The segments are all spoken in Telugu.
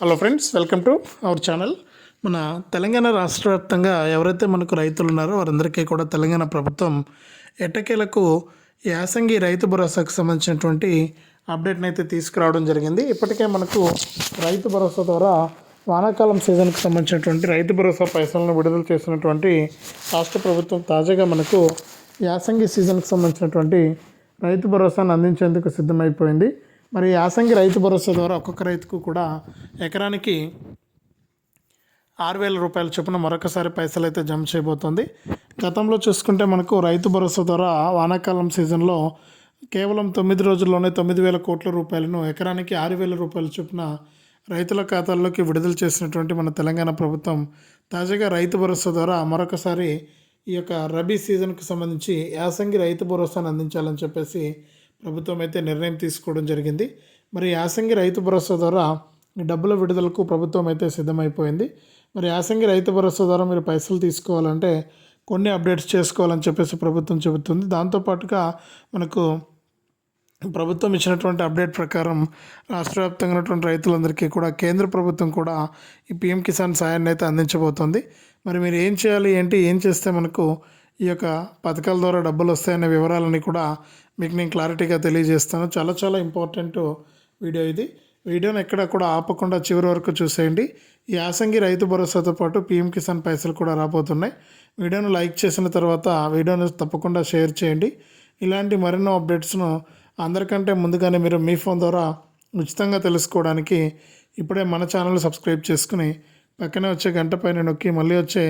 Hello friends welcome to our channel మన తెలంగాణ రాష్ట్ర వ్యాప్తంగా ఎవరైతే మనకు రైతులు ఉన్నారో వారందరికీ కూడా తెలంగాణ ప్రభుత్వం ఎటకేలకు యాసంగి రైతు భరోసాకు సంబంధించినటువంటి అప్డేట్ని అయితే తీసుకురావడం జరిగింది. ఇప్పటికే మనకు రైతు భరోసా ద్వారా వానాకాలం సీజన్కి సంబంధించినటువంటి రైతు భరోసా పైసలను విడుదల చేసినటువంటి రాష్ట్ర ప్రభుత్వం తాజాగా మనకు యాసంగి సీజన్కి సంబంధించినటువంటి రైతు భరోసాను అందించేందుకు సిద్ధమైపోయింది. మరి యాసంగి రైతు భరోసా ద్వారా ఒక్కొక్క రైతుకు కూడా ఎకరానికి ఆరు వేల రూపాయల చొప్పున మరొకసారి పైసలు అయితే జమ చేయబోతోంది. గతంలో చూసుకుంటే మనకు రైతు భరోసా ద్వారా వానాకాలం సీజన్లో కేవలం తొమ్మిది రోజుల్లోనే తొమ్మిది వేల కోట్ల రూపాయలను ఎకరానికి ఆరు వేల రూపాయల చొప్పున రైతుల ఖాతాల్లోకి విడుదల చేసినటువంటి మన తెలంగాణ ప్రభుత్వం తాజాగా రైతు భరోసా ద్వారా మరొకసారి ఈ యొక్క రబీ సీజన్కు సంబంధించి యాసంగి రైతు భరోసాను అందించాలని చెప్పేసి ప్రభుత్వం అయితే నిర్ణయం తీసుకోవడం జరిగింది. మరి యాసంగి రైతు భరోసా ద్వారా ఈ డబ్బుల విడుదలకు ప్రభుత్వం అయితే సిద్ధమైపోయింది. మరి యాసంగి రైతు భరోసా ద్వారా మీరు పైసలు తీసుకోవాలంటే కొన్ని అప్డేట్స్ చేసుకోవాలని చెప్పేసి ప్రభుత్వం చెబుతుంది. దాంతోపాటుగా మనకు ప్రభుత్వం ఇచ్చినటువంటి అప్డేట్ ప్రకారం రాష్ట్ర వ్యాప్తంగా ఉన్నటువంటి రైతులందరికీ కూడా కేంద్ర ప్రభుత్వం కూడా ఈ పిఎం కిసాన్ సాయాన్ని అయితే అందించబోతోంది. మరి మీరు ఏం చేయాలి ఏంటి ఏం చేస్తే మనకు ఈ యొక్క పథకాల ద్వారా డబ్బులు వస్తాయనే వివరాలని కూడా మీకు నేను క్లారిటీగా తెలియజేస్తాను. చాలా చాలా ఇంపార్టెంట్ వీడియో ఇది. వీడియోని ఎక్కడ కూడా ఆపకుండా చివరి వరకు చూసేయండి. ఈ యాసంగి రైతు భరోసాతో పాటు పీఎం కిసాన్ పైసలు కూడా రాబోతున్నాయి. వీడియోను లైక్ చేసిన తర్వాత వీడియోను తప్పకుండా షేర్ చేయండి. ఇలాంటి మరెన్నో అప్డేట్స్ను అందరికంటే ముందుగానే మీరు మీ ఫోన్ ద్వారా ఉచితంగా తెలుసుకోవడానికి ఇప్పుడే మన ఛానల్ సబ్స్క్రైబ్ చేసుకుని పక్కనే వచ్చే గంట పైన నొక్కి మళ్ళీ వచ్చే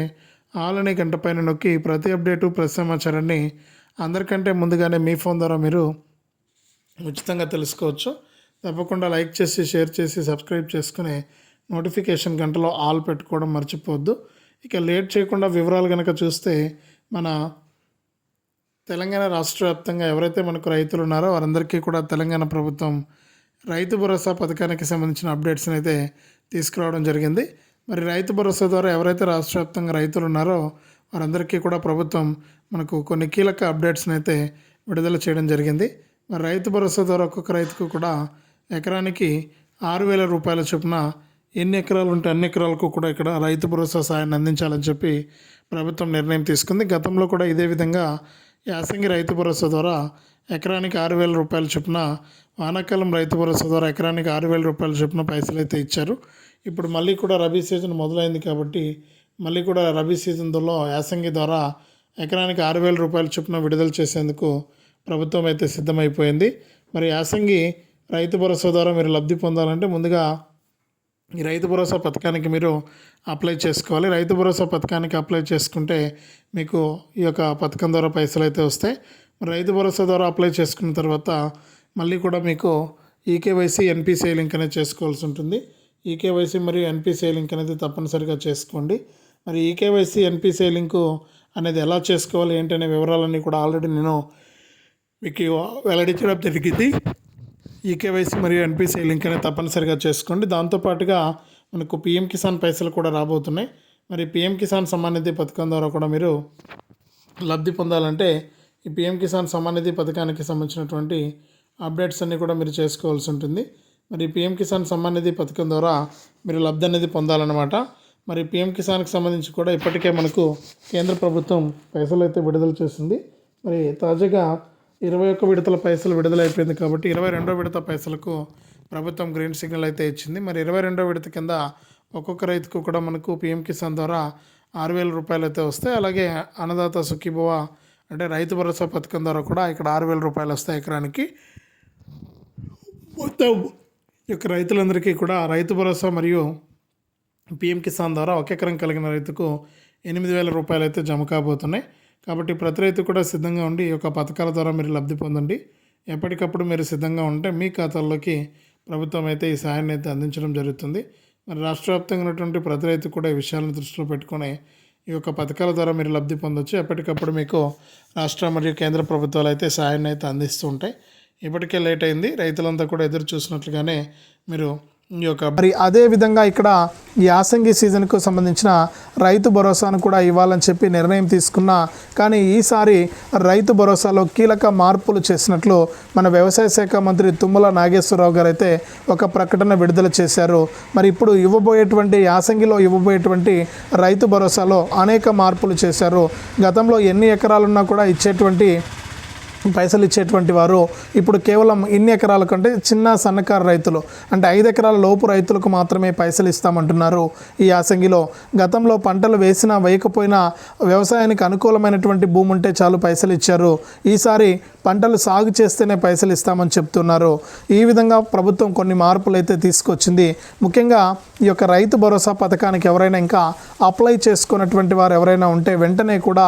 ఆల్ అనే గంట పైన నొక్కి ప్రతి అప్డేటు ప్రతి సమాచారాన్ని అందరికంటే ముందుగానే మీ ఫోన్ ద్వారా మీరు ఉచితంగా తెలుసుకోవచ్చు. తప్పకుండా లైక్ చేసి షేర్ చేసి సబ్స్క్రైబ్ చేసుకుని నోటిఫికేషన్ గంటలో ఆల్ పెట్టుకోవడం మర్చిపోవద్దు. ఇక లేట్ చేయకుండా వివరాలు కనుక చూస్తే మన తెలంగాణ రాష్ట్ర వ్యాప్తంగా ఎవరైతే మనకు రైతులు ఉన్నారో వారందరికీ కూడా తెలంగాణ ప్రభుత్వం రైతు భరోసా పథకానికి సంబంధించిన అప్డేట్స్ని అయితే తీసుకురావడం జరిగింది. మరి రైతు భరోసా ద్వారా ఎవరైతే రాష్ట్ర వ్యాప్తంగా రైతులు ఉన్నారో వారందరికీ కూడా ప్రభుత్వం మనకు కొన్ని కీలక అప్డేట్స్ని అయితే విడుదల చేయడం జరిగింది. మరి రైతు భరోసా ద్వారా ఒక్కొక్క రైతుకు కూడా ఎకరానికి ఆరు వేల రూపాయల చొప్పున ఎన్ని ఎకరాలు ఉంటే అన్ని ఎకరాలకు కూడా ఇక్కడ రైతు భరోసా సాయాన్ని అందించాలని చెప్పి ప్రభుత్వం నిర్ణయం తీసుకుంది. గతంలో కూడా ఇదే విధంగా యాసంగి రైతు భరోసా ద్వారా ఎకరానికి ఆరు వేల రూపాయల చొప్పున వానాకాలం రైతు భరోసా ద్వారా ఎకరానికి ఆరు వేల రూపాయల చొప్పున పైసలు అయితే ఇచ్చారు. ఇప్పుడు మళ్ళీ కూడా రబీ సీజన్ మొదలైంది కాబట్టి మళ్ళీ కూడా రబీ సీజన్లో యాసంగి ద్వారా ఎకరానికి ఆరు వేల రూపాయల చొప్పున విడుదల చేసేందుకు ప్రభుత్వం అయితే సిద్ధమైపోయింది. మరి యాసంగి రైతు భరోసా ద్వారా మీరు లబ్ధి పొందాలంటే ముందుగా ఈ రైతు భరోసా పథకానికి మీరు అప్లై చేసుకోవాలి. రైతు భరోసా పథకానికి అప్లై చేసుకుంటే మీకు ఈ యొక్క పథకం ద్వారా పైసలు అయితే వస్తాయి. మరి రైతు భరోసా ద్వారా అప్లై చేసుకున్న తర్వాత మళ్ళీ కూడా మీకు ఈకేవైసీ ఎన్పిసిఐ లింక్ అనేది చేసుకోవాల్సి ఉంటుంది. ఈకేవైసీ మరియు ఎన్పిసిఐ లింక్ అనేది తప్పనిసరిగా చేసుకోండి. మరి ఈకేవైసీ ఎన్పిసిఐ లింకు అనేది ఎలా చేసుకోవాలి ఏంటనే వివరాలన్నీ కూడా ఆల్రెడీ నేను మీకు వెల్లడించడం జరిగింది. ఈకేవైసీ మరియు ఎన్పిసిఐ లింక్ అనేది తప్పనిసరిగా చేసుకోండి. దాంతోపాటుగా మనకు పిఎం కిసాన్ పైసలు కూడా రాబోతున్నాయి. మరి పిఎం కిసాన్ సమానిధి పథకం ద్వారా కూడా మీరు లబ్ధి పొందాలంటే ఈ పిఎం కిసాన్ సమానిధి పథకానికి సంబంధించినటువంటి అప్డేట్స్ అన్నీ కూడా మీరు చేసుకోవాల్సి ఉంటుంది. మరి పిఎం కిసాన్ సమ్మాన్ నిధి పథకం ద్వారా మీరు లబ్ధి అనేది పొందాలన్నమాట. మరి పిఎం కిసాన్కి సంబంధించి కూడా ఇప్పటికే మనకు కేంద్ర ప్రభుత్వం పైసలు అయితే విడుదల చేసింది. మరి తాజాగా ఇరవై ఒక్క విడతల పైసలు విడుదలైపోయింది కాబట్టి ఇరవై రెండో విడత పైసలకు ప్రభుత్వం గ్రీన్ సిగ్నల్ అయితే ఇచ్చింది. మరి ఇరవై రెండో విడత కింద ఒక్కొక్క రైతుకు కూడా మనకు పిఎం కిసాన్ ద్వారా ఆరు వేల రూపాయలు అయితే వస్తాయి. అలాగే అన్నదాత సుఖీభవ అంటే రైతు భరోసా పథకం ద్వారా కూడా ఇక్కడ ఆరు వేల రూపాయలు వస్తాయి ఎకరానికి. మొత్తం ఈ యొక్క రైతులందరికీ కూడా రైతు భరోసా మరియు పిఎం కిసాన్ ద్వారా ఒక ఎకరం కలిగిన రైతుకు ఎనిమిది వేల రూపాయలు అయితే జమ కాబోతున్నాయి. కాబట్టి ప్రతి రైతు కూడా సిద్ధంగా ఉండి ఈ యొక్క పథకాల ద్వారా మీరు లబ్ధి పొందండి. ఎప్పటికప్పుడు మీరు సిద్ధంగా ఉంటే మీ ఖాతాల్లోకి ప్రభుత్వం అయితే ఈ సాయాన్ని అయితే అందించడం జరుగుతుంది. మరి రాష్ట్ర వ్యాప్తంగా ఉన్నటువంటి ప్రతి రైతు కూడా ఈ విషయాలను దృష్టిలో పెట్టుకొని ఈ యొక్క పథకాల ద్వారా మీరు లబ్ధి పొందొచ్చు. ఎప్పటికప్పుడు మీకు రాష్ట్ర మరియు కేంద్ర ప్రభుత్వాలు అయితే సాయాన్ని అయితే అందిస్తూ ఉంటాయి. ఇప్పటికే లేట్ అయింది. రైతులంతా కూడా ఎదురు చూసినట్లుగానే మీరు ఈ యొక్క మరి అదే విధంగా ఇక్కడ ఈ యాసంగి సీజన్కు సంబంధించిన రైతు భరోసాను కూడా ఇవ్వాలని చెప్పి నిర్ణయం తీసుకున్న. కానీ ఈసారి రైతు భరోసాలో కీలక మార్పులు చేసినట్లు మన వ్యవసాయ శాఖ మంత్రి తుమ్మల నాగేశ్వరరావు గారు అయితే ఒక ప్రకటన విడుదల చేశారు. మరి ఇప్పుడు ఇవ్వబోయేటువంటి యాసంగిలో ఇవ్వబోయేటువంటి రైతు భరోసాలో అనేక మార్పులు చేశారు. గతంలో ఎన్ని ఎకరాలున్నా కూడా ఇచ్చేటువంటి పైసలు ఇచ్చేటువంటి వారు ఇప్పుడు కేవలం ఇన్ని ఎకరాల కంటే చిన్న సన్నకారు రైతులు అంటే ఐదు ఎకరాల లోపు రైతులకు మాత్రమే పైసలు ఇస్తామంటున్నారు. ఈ యాసంగిలో గతంలో పంటలు వేసినా వేయకపోయినా వ్యవసాయానికి అనుకూలమైనటువంటి భూమి ఉంటే చాలు పైసలు ఇచ్చారు. ఈసారి పంటలు సాగు చేస్తేనే పైసలు ఇస్తామని చెప్తున్నారు. ఈ విధంగా ప్రభుత్వం కొన్ని మార్పులు అయితే తీసుకొచ్చింది. ముఖ్యంగా ఈ యొక్క రైతు భరోసా పథకానికి ఎవరైనా ఇంకా అప్లై చేసుకున్నటువంటి వారు ఎవరైనా ఉంటే వెంటనే కూడా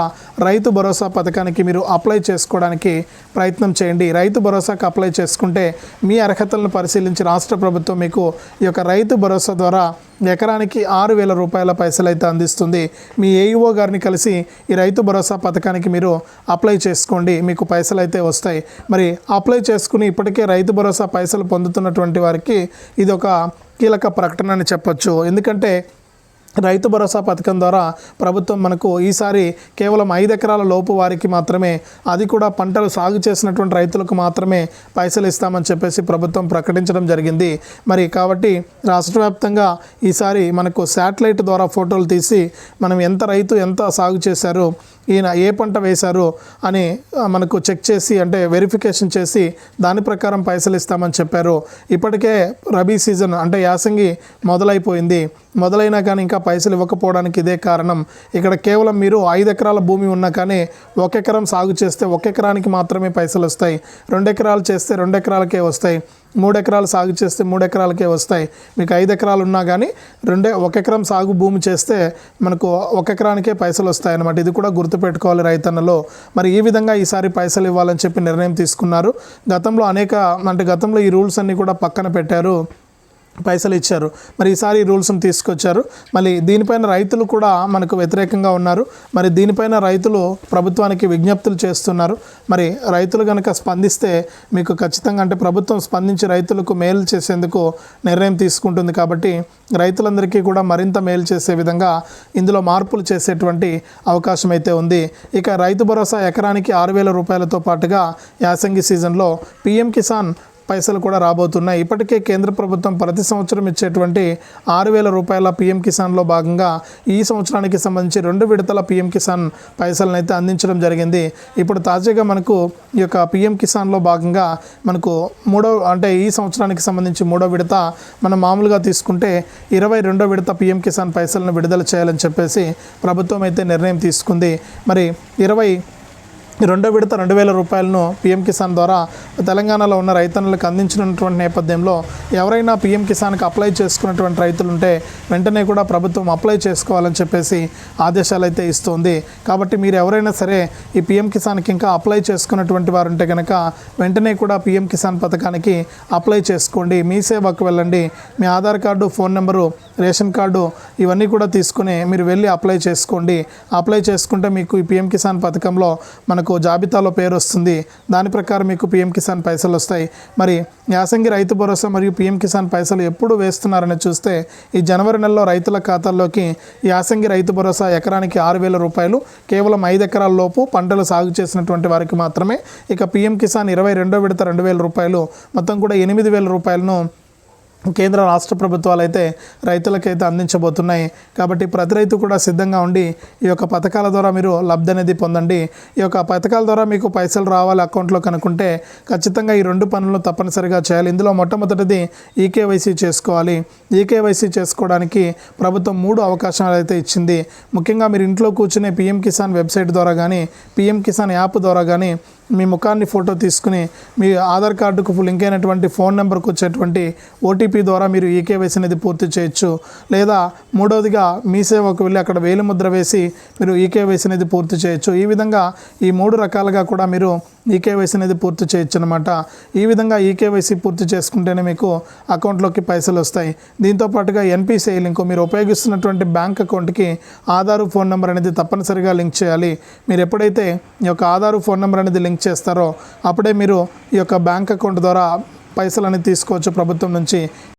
రైతు భరోసా పథకానికి మీరు అప్లై చేసుకోవడానికి ప్రయత్నం చేయండి. రైతు భరోసాకు అప్లై చేసుకుంటే మీ అర్హతలను పరిశీలించి రాష్ట్ర ప్రభుత్వం మీకు ఈ యొక్క రైతు భరోసా ద్వారా ఎకరానికి ఆరు వేల రూపాయల పైసలు అయితే అందిస్తుంది. మీ ఏఈఓ గారిని కలిసి ఈ రైతు భరోసా పథకానికి మీరు అప్లై చేసుకోండి. మీకు పైసలు అయితే వస్తాయి. మరి అప్లై చేసుకుని ఇప్పటికే రైతు భరోసా పైసలు పొందుతున్నటువంటి వారికి ఇది ఒక కీలక ప్రకటన అని చెప్పొచ్చు. ఎందుకంటే రైతు భరోసా పథకం ద్వారా ప్రభుత్వం మనకు ఈసారి కేవలం ఐదు ఎకరాల లోపు వారికి మాత్రమే అది కూడా పంటలు సాగు చేసినటువంటి రైతులకు మాత్రమే పైసలు ఇస్తామని చెప్పేసి ప్రభుత్వం ప్రకటించడం జరిగింది. మరి కాబట్టి రాష్ట్ర వ్యాప్తంగా ఈసారి మనకు శాటిలైట్ ద్వారా ఫోటోలు తీసి మనం ఎంత రైతు ఎంత సాగు చేశారు ఈయన ఏ పంట వేశారు అని మనకు చెక్ చేసి అంటే వెరిఫికేషన్ చేసి దాని ప్రకారం పైసలు ఇస్తామని చెప్పారు. ఇప్పటికే రబీ సీజన్ అంటే యాసంగి మొదలైపోయింది. మొదలైనా కానీ ఇంకా పైసలు ఇవ్వకపోవడానికి ఇదే కారణం. ఇక్కడ కేవలం మీరు ఐదు ఎకరాల భూమి ఉన్నా కానీ ఒక ఎకరం సాగు చేస్తే ఒక ఎకరానికి మాత్రమే పైసలు వస్తాయి. రెండు ఎకరాలు చేస్తే రెండు ఎకరాలకే వస్తాయి. మూడు ఎకరాలు సాగు చేస్తే మూడు ఎకరాలకే వస్తాయి. మీకు ఐదు ఎకరాలు ఉన్నా కానీ రెండే ఒక ఎకరం సాగు భూమి చేస్తే మనకు ఒక ఎకరానికే పైసలు వస్తాయి అన్నమాట ఇది కూడా గుర్తు గుర్తుపెట్టుకోవాలి రైతన్నలో. మరి ఈ విధంగా ఈసారి పైసలు ఇవ్వాలని చెప్పి నిర్ణయం తీసుకున్నారు? గతంలో అనేక అంటే గతంలో ఈ రూల్స్ అన్నీ కూడా పక్కన పెట్టారు. పైసలు ఇచ్చారు. మరి ఈసారి రూల్స్ను రూల్స్ని తీసుకొచ్చారు. మళ్ళీ దీనిపైన రైతులు కూడా మనకు వ్యతిరేకంగా ఉన్నారు. మరి దీనిపైన రైతులు ప్రభుత్వానికి విజ్ఞప్తులు చేస్తున్నారు. మరి రైతులు కనుక స్పందిస్తే మీకు ఖచ్చితంగా అంటే ప్రభుత్వం స్పందించి రైతులకు మేలు చేసేందుకు నిర్ణయం తీసుకుంటుంది కాబట్టి రైతులందరికీ కూడా మరింత మేలు చేసే విధంగా ఇందులో మార్పులు చేసేటువంటి అవకాశం అయితే ఉంది. ఇక రైతు భరోసా ఎకరానికి ఆరు వేల రూపాయలతో పాటుగా యాసంగి సీజన్లో పీఎం కిసాన్ పైసలు కూడా రాబోతున్నాయి. ఇప్పటికే కేంద్ర ప్రభుత్వం ప్రతి సంవత్సరం ఇచ్చేటువంటి ఆరు వేల రూపాయల పిఎం కిసాన్లో భాగంగా ఈ సంవత్సరానికి సంబంధించి రెండు విడతల పిఎం కిసాన్ పైసలను అయితే అందించడం జరిగింది. ఇప్పుడు తాజాగా మనకు ఈ యొక్క పిఎం కిసాన్లో భాగంగా మనకు మూడో అంటే ఈ సంవత్సరానికి సంబంధించి మూడో విడత మనం మామూలుగా తీసుకుంటే ఇరవై రెండో విడత పిఎం కిసాన్ పైసలను విడుదల చేయాలని చెప్పేసి ప్రభుత్వం అయితే నిర్ణయం తీసుకుంది. మరి ఇరవై రెండో విడత రెండు వేల రూపాయలను పీఎం కిసాన్ ద్వారా తెలంగాణలో ఉన్న రైతన్నులకు అందించినటువంటి నేపథ్యంలో ఎవరైనా పీఎం కిసాన్కి అప్లై చేసుకున్నటువంటి రైతులు ఉంటే వెంటనే కూడా ప్రభుత్వం అప్లై చేసుకోవాలని చెప్పేసి ఆదేశాలు అయితే ఇస్తుంది. కాబట్టి మీరు ఎవరైనా సరే ఈ పీఎం కిసాన్కి ఇంకా అప్లై చేసుకున్నటువంటి వారు ఉంటే కనుక వెంటనే కూడా పీఎం కిసాన్ పథకానికి అప్లై చేసుకోండి. మీ సేవకు వెళ్ళండి. మీ Aadhaar card phone number ration card ఇవన్నీ కూడా తీసుకుని మీరు వెళ్ళి అప్లై చేసుకోండి. అప్లై చేసుకుంటే మీకు ఈ పీఎం కిసాన్ పథకంలో మనకు జాబితాలో పేరు వస్తుంది. దాని ప్రకారం మీకు పీఎం కిసాన్ పైసలు వస్తాయి. మరి యాసంగి రైతు భరోసా మరియు పీఎం కిసాన్ పైసలు ఎప్పుడు వేస్తున్నారని చూస్తే ఈ జనవరి నెలలో రైతుల ఖాతాల్లోకి యాసంగి రైతు భరోసా ఎకరానికి ఆరు వేల రూపాయలు కేవలం ఐదు ఎకరాల లోపు పంటలు సాగు చేసినటువంటి వారికి మాత్రమే. ఇక పీఎం కిసాన్ ఇరవై రెండో విడత రెండు వేల రూపాయలు మొత్తం కూడా ఎనిమిది వేల రూపాయలను కేంద్ర రాష్ట్ర ప్రభుత్వాలు అయితే రైతులకైతే అందించబోతున్నాయి. కాబట్టి ప్రతి రైతు కూడా సిద్ధంగా ఉండి ఈ యొక్క పథకాల ద్వారా మీరు లబ్ధి అనేది పొందండి. ఈ యొక్క పథకాల ద్వారా మీకు పైసలు రావాలి అకౌంట్లో కనుక్కుంటే ఖచ్చితంగా ఈ రెండు పనులను తప్పనిసరిగా చేయాలి. ఇందులో మొట్టమొదటిది ఈకేవైసీ చేసుకోవాలి. ఈకేవైసీ చేసుకోవడానికి ప్రభుత్వం మూడు అవకాశాలు అయితే ఇచ్చింది. ముఖ్యంగా మీరు ఇంట్లో కూర్చునే పిఎం కిసాన్ వెబ్సైట్ ద్వారా కానీ పిఎం కిసాన్ యాప్ ద్వారా కానీ మీ ముఖాన్ని ఫోటో తీసుకుని మీ ఆధార్ కార్డుకు లింక్ అయినటువంటి ఫోన్ నెంబర్కు వచ్చేటువంటి ఓటీపీ ద్వారా మీరు ఈకేవైసీ అనేది పూర్తి చేయొచ్చు. లేదా మూడవదిగా మీ సేవకు వెళ్ళి అక్కడ వేలిముద్ర వేసి మీరు ఈకేవైసీ అనేది పూర్తి చేయొచ్చు. ఈ విధంగా ఈ మూడు రకాలుగా కూడా మీరు ఈకేవైసీ అనేది పూర్తి చేయొచ్చు అనమాట ఈ విధంగా ఈకేవైసీ పూర్తి చేసుకుంటేనే మీకు అకౌంట్లోకి పైసలు వస్తాయి. దీంతో పాటుగా ఎన్పిసిఐ లింకు మీరు ఉపయోగిస్తున్నటువంటి బ్యాంక్ అకౌంట్కి ఆధారు ఫోన్ నెంబర్ అనేది తప్పనిసరిగా లింక్ చేయాలి. మీరు ఎప్పుడైతే ఈ యొక్క ఆధారు ఫోన్ నెంబర్ అనేది లింక్ చేస్తారో అప్పుడే మీరు ఈ యొక్క బ్యాంక్ అకౌంట్ ద్వారా పైసలు అనేది తీసుకోవచ్చు ప్రభుత్వం నుంచి.